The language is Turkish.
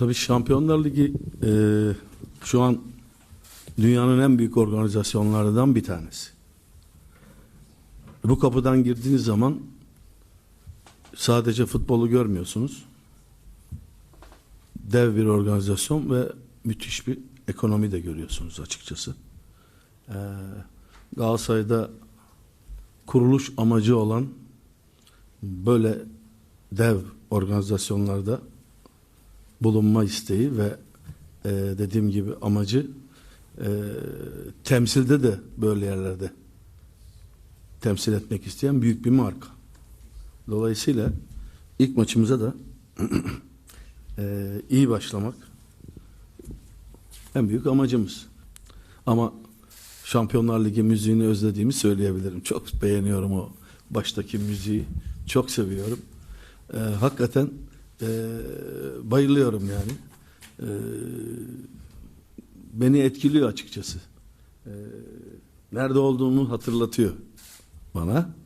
Tabii Şampiyonlar Ligi e, şu an dünyanın en büyük organizasyonlarından bir tanesi. Bu kapıdan girdiğiniz zaman sadece futbolu görmüyorsunuz. Dev bir organizasyon ve müthiş bir ekonomi de görüyorsunuz açıkçası. Ee, Galatasaray'da kuruluş amacı olan böyle dev organizasyonlarda bulunma isteği ve e, dediğim gibi amacı e, temsilde de böyle yerlerde temsil etmek isteyen büyük bir marka. Dolayısıyla ilk maçımıza da e, iyi başlamak en büyük amacımız. Ama Şampiyonlar Ligi müziğini özlediğimi söyleyebilirim. Çok beğeniyorum o baştaki müziği. Çok seviyorum. E, hakikaten e, bayılıyorum yani. E, beni etkiliyor açıkçası. E, nerede olduğumu hatırlatıyor bana.